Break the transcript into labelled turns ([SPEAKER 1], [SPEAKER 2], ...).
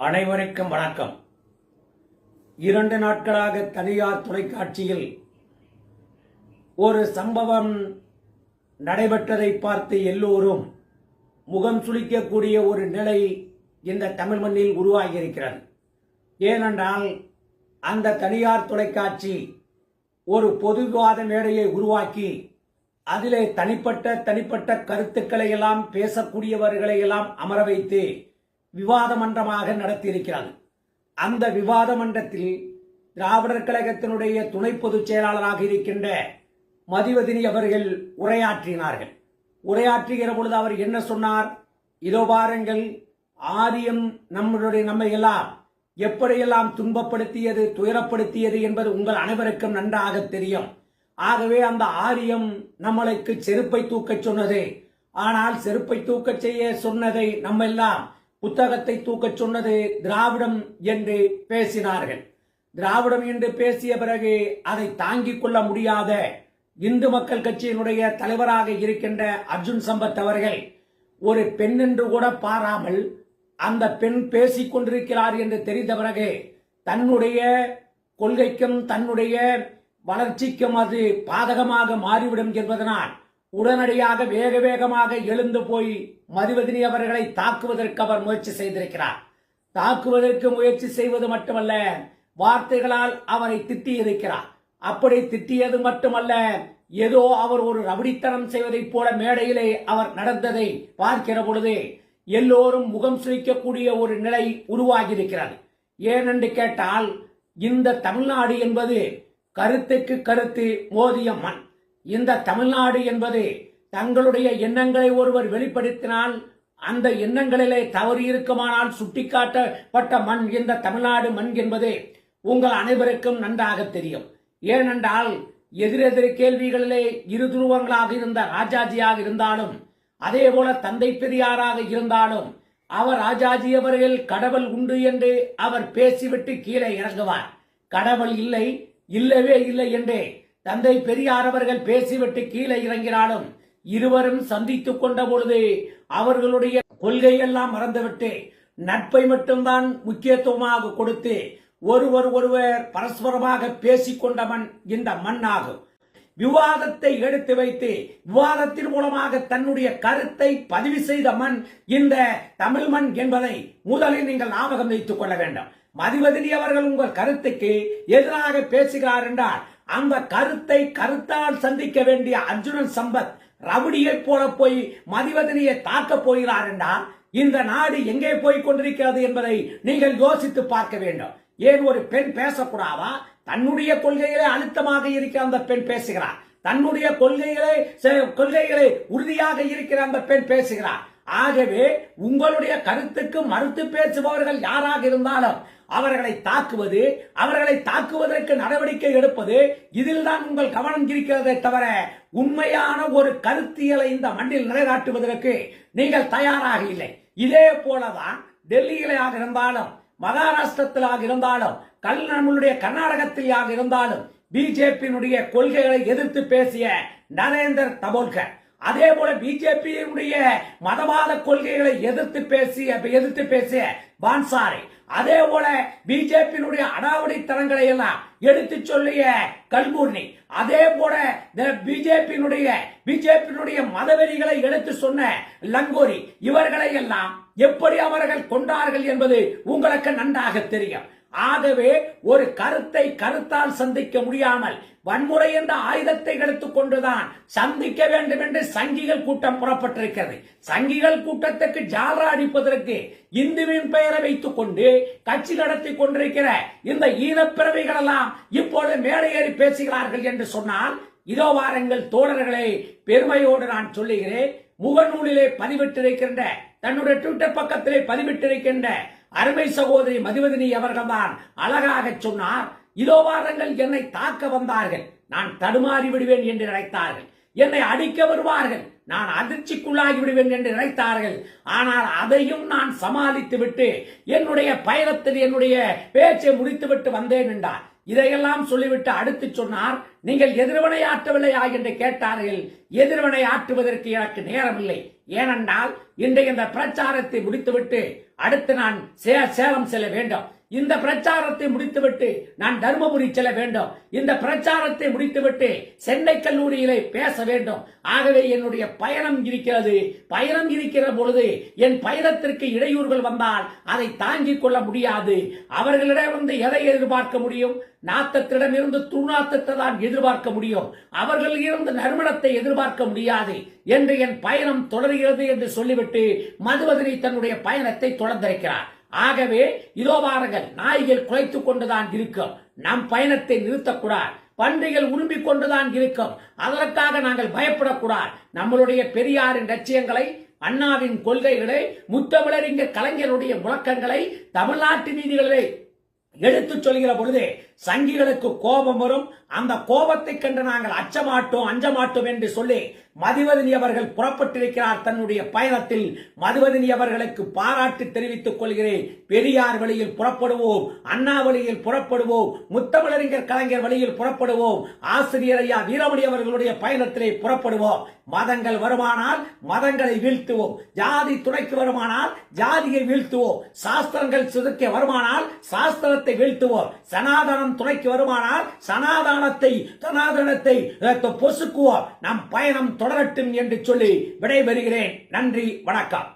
[SPEAKER 1] அனைவருக்கும் வணக்கம். இரண்டு நாட்களாக தனியார் தொலைக்காட்சியில் ஒரு சம்பவம் நடைபெற்றதை பார்த்து எல்லோரும் முகம் சுளிக்கக்கூடிய ஒரு நிலை இந்த தமிழ் மண்ணில் உருவாகியிருக்கிறது. ஏனென்றால் அந்த தனியார் தொலைக்காட்சி ஒரு பொதுவாத மேடையை உருவாக்கி அதிலே தனிப்பட்ட தனிப்பட்ட கருத்துக்களை எல்லாம் பேசக்கூடியவர்களை எல்லாம் அமர வைத்து விவாத மன்றமாக நடத்தியிருக்கிறது அந்த விவாத மன்றத்தில் திராவிடர் கழகத்தினுடைய துணை பொதுச் செயலாளராக இருக்கின்ற மதிவதினி அவர்கள் உரையாற்றினார்கள். உரையாற்றுகிற பொழுது அவர் என்ன சொன்னார்? இதோ பாருங்கள் ஆரியம் நம்மளுடைய நம்மை எல்லாம் எப்படியெல்லாம் துன்பப்படுத்தியது துயரப்படுத்தியது என்பது உங்கள் அனைவருக்கும் நன்றாக தெரியும். ஆகவே அந்த ஆரியம் நம்மளுக்கு செருப்பை தூக்கச் சொன்னது. ஆனால் செருப்பை தூக்கச் செய்ய சொன்னதை நம்ம எல்லாம் புத்தகத்தை தூக்கச் சொன்னது திராவிடம் என்று பேசினார்கள். திராவிடம் என்று பேசிய பிறகு அதை தாங்கிக் கொள்ள முடியாத இந்து மக்கள் கட்சியினுடைய தலைவராக இருக்கின்ற அர்ஜுன் சம்பத் அவர்கள் ஒரு பெண் என்று கூட பாராமல் அந்த பெண் பேசிக் கொண்டிருக்கிறார் என்று தெரிந்த பிறகு தன்னுடைய கொள்கைக்கும் தன்னுடைய வளர்ச்சிக்கும் அது பாதகமாக மாறிவிடும் என்பதனால் உடனடியாக வேக வேகமாக எழுந்து போய் மதிவதினி அவர்களை தாக்குவதற்கு அவர் முயற்சி செய்திருக்கிறார். தாக்குவதற்கு முயற்சி செய்வது மட்டுமல்ல வார்த்தைகளால் அவரை திட்டியிருக்கிறார். அப்படி திட்டியது மட்டுமல்ல ஏதோ அவர் ஒரு ரவுடித்தனம் செய்வதைப் போல மேடையிலே அவர் நடந்ததை பார்க்கிற பொழுது எல்லோரும் முகம் சுழிக்கக்கூடிய ஒரு நிலை உருவாகியிருக்கிறது. ஏனென்று கேட்டால் இந்த தமிழ்நாடு என்பது கருத்துக்கு கருத்து மோதிய மண். இந்த தமிழ்நாடு என்பது தங்களுடைய எண்ணங்களை ஒருவர் வெளிப்படுத்தினால் அந்த எண்ணங்களிலே தவறு இருக்குமானால் சுட்டிக்காட்டப்பட்ட மண் இந்த தமிழ்நாடு மண் என்பது உங்கள் அனைவருக்கும் நன்றாக தெரியும். ஏனென்றால் எதிரெதிர் கேள்விகளிலே இரு துருவங்களாக இருந்த ராஜாஜியாக இருந்தாலும் அதே போல தந்தை பெரியாராக இருந்தாலும் அவர் ராஜாஜி அவர்கள் கடவுள் உண்டு என்று அவர் பேசிவிட்டு கீழே இறங்குவார். கடவுள் இல்லை இல்லவே இல்லை என்றே தந்தை பெரியார் அவர்கள் பேசிவிட்டு கீழே இறங்கினாலும் இருவரும் சந்தித்துக் கொண்ட பொழுது அவர்களுடைய கொள்கையெல்லாம் மறந்துவிட்டு நட்பை மட்டும்தான் முக்கியத்துவமாக கொடுத்து ஒருவர் ஒருவர் பரஸ்பரமாக பேசிக் கொண்டவன் இந்த மண்ணாகும். விவாதத்தை எடுத்து வைத்து விவாதத்தின் மூலமாக தன்னுடைய கருத்தை பதிவு செய்த மண் இந்த தமிழ் மண் என்பதை முதலில் நீங்கள் ஞாபகம் வைத்துக் கொள்ள வேண்டும். மதிவதினி அவர்கள் உங்கள் கருத்துக்கு எதிராக பேசுகிறார் என்றால் அந்த கருத்தை கருத்தால் சந்திக்க வேண்டிய அர்ஜுனன் சம்பத் ரவுடியைப் போல போய் மதிவதனியை தாக்க போகிறார் என்றால் இந்த நாடு எங்கே போய் கொண்டிருக்கிறது என்பதை நீங்கள் யோசித்து பார்க்க வேண்டும். ஏன் ஒரு பெண் பேசக்கூடாதா? தன்னுடைய கொள்கையிலே அழுத்தமாக இருக்கிற அந்த பெண் பேசுகிறார். தன்னுடைய கொள்கைகளை கொள்கைகளை உறுதியாக இருக்கிற அந்த பெண் பேசுகிறார். ஆகவே உங்களுடைய கருத்துக்கு மறுத்து பேசுபவர்கள் யாராக இருந்தாலும் அவர்களை தாக்குவது அவர்களை தாக்குவதற்கு நடவடிக்கை எடுப்பது இதில் தான் உங்கள் கவனம் இருக்கிறதே தவிர உண்மையான ஒரு கருத்தியலை இந்த மண்ணில் நிலைநாட்டுவதற்கு நீங்கள் தயாராக இல்லை. இதே போலதான் டெல்லியிலாக இருந்தாலும் மகாராஷ்டிரத்திலாக இருந்தாலும் கல் நம்மளுடைய கர்நாடகத்திலாக இருந்தாலும் பிஜேபியினுடைய கொள்கைகளை எதிர்த்து பேசிய நரேந்தர் தபோல்கர். அதே போல பிஜேபியினுடைய மதவாத கொள்கைகளை எதிர்த்து பேசிய எதிர்த்து பேசிய பான்சாரி அதே போல பிஜேபியினுடைய அடாவடி தரங்களை எல்லாம் எடுத்து சொல்லிய கல்பூர்னி அதே போல பிஜேபியினுடைய பிஜேபியினுடைய மதவெறிகளை எடுத்து சொன்ன லங்கோரி இவர்களை எல்லாம் எப்படி அவர்கள் கொண்டார்கள் என்பது உங்களுக்கு நன்றாக தெரியும். ஆகவே ஒரு கருத்தை கருத்தால் சந்திக்க முடியாமல் வன்முறை என்ற ஆயுதத்தை எடுத்துக்கொண்டுதான் சந்திக்க வேண்டும் என்று சங்கிகள் கூட்டம் புறப்பட்டிருக்கிறது. சங்கிகள் கூட்டத்துக்கு ஜாலரா அடிப்பதற்கு இந்துவின் பெயரை வைத்துக் கொண்டு கட்சி நடத்தி கொண்டிருக்கிற இந்த ஈனப்பிறவைகள் எல்லாம் இப்போது மேடையேறி பேசுகிறார்கள் என்று சொன்னால் இதோ வாரங்கள் தோழர்களை பெருமையோடு நான் சொல்லுகிறேன் முகநூலிலே பதிவிட்டிருக்கின்ற தன்னுடைய ட்விட்டர் பக்கத்திலே பதிவிட்டிருக்கின்ற அருமை சகோதரி மதிவதினி அவர்கள்தான் அழகாக சொன்னார் இதோ வாரங்கள் என்னை தாக்க வந்தார்கள். நான் தடுமாறி விடுவேன் என்று நினைத்தார்கள். என்னை அடிக்க வருவார்கள். நான் அதிர்ச்சிக்குள்ளாகி விடுவேன் என்று நினைத்தார்கள். ஆனால் அதையும் நான் சமாளித்து விட்டு என்னுடைய பயணத்தில் என்னுடைய பேச்சை முடித்துவிட்டு வந்தேன் என்றார். இதையெல்லாம் சொல்லிவிட்டு அடுத்து சொன்னார் நீங்கள் எதிர்வினை ஆற்றவில்லையா? என்று கேட்டார்கள். எதிர்வினை ஆற்றுவதற்கு எனக்கு நேரமில்லை. ஏனென்றால் இன்றைய இந்த பிரச்சாரத்தை முடித்துவிட்டு அடுத்து நான் சே- சேலம் செல்ல வேண்டும். இந்த பிரச்சாரத்தை முடித்துவிட்டு நான் தருமபுரி செல்ல வேண்டும். இந்த பிரச்சாரத்தை முடித்துவிட்டு சென்னை கல்லூரியிலே பேச வேண்டும். ஆகவே என்னுடைய பயணம் இருக்கிறது. பயணம் இருக்கிற பொழுது என் பயணத்திற்கு இடையூறுகள் வந்தால் அதை தாங்கிக் கொள்ள முடியாது. அவர்களிடமிருந்து எதை எதிர்பார்க்க முடியும்? நாத்தத்திடமிருந்து துர்நாத்தத்தை தான் எதிர்பார்க்க முடியும். அவர்களிலிருந்து நறுமணத்தை எதிர்பார்க்க முடியாது என்று என் பயணம் தொடர்கிறது என்று சொல்லிவிட்டு மதுவதனி தன்னுடைய பயணத்தை தொடர்ந்திருக்கிறார். ஆகவே இதோ பாருங்கள் நாய்கள் குலைத்துக் கொண்டுதான் இருக்கும். நம் பயணத்தை நிறுத்தக்கூடாது. பன்றிகள் உரும்பிக் கொண்டுதான் இருக்கும். அதற்காக நாங்கள் பயப்படக்கூடாது. நம்மளுடைய பெரியாரின் லட்சியங்களை அண்ணாவின் கொள்கைகளை முத்தமிழறிஞர் கலைஞருடைய முழக்கங்களை தமிழ்நாட்டு நீதிகளிலே எடுத்துச் சொல்கிற பொழுது சங்கிகளுக்கு கோபம் வரும். அந்த கோபத்தை கண்டு நாங்கள் அச்சமாட்டோம் அஞ்சமாட்டோம் என்று சொல்லி மதிவதனி அவர்கள் புறப்பட்டிருக்கிறார் தன்னுடைய பயணத்தில். மதுவதனி அவர்களுக்கு பாராட்டு தெரிவித்துக் கொள்கிறேன். பெரியார் வழியில் புறப்படுவோம் அண்ணா வழியில் புறப்படுவோம் முத்தமிழறிஞர் கலைஞர் வழியில் புறப்படுவோம் ஆசிரியர் ஐயா வீரமணி அவர்களுடைய பயணத்திலே புறப்படுவோம். மதங்கள் வருமானால் மதங்களை வீழ்த்துவோம். ஜாதி துணைக்கு வருமானால் ஜாதியை வீழ்த்துவோம். சாஸ்திரங்கள் சிதுக்க வருமானால் சாஸ்திரத்தை வீழ்த்துவோம். சனாதனம் துணைக்கு வருமானால் சனாதனத்தை சனாதனத்தை பொசுக்குவோம். நம் பயணம் தொடரட்டும் என்று சொல்லி விடைபெறுகிறேன். நன்றி வணக்கம்.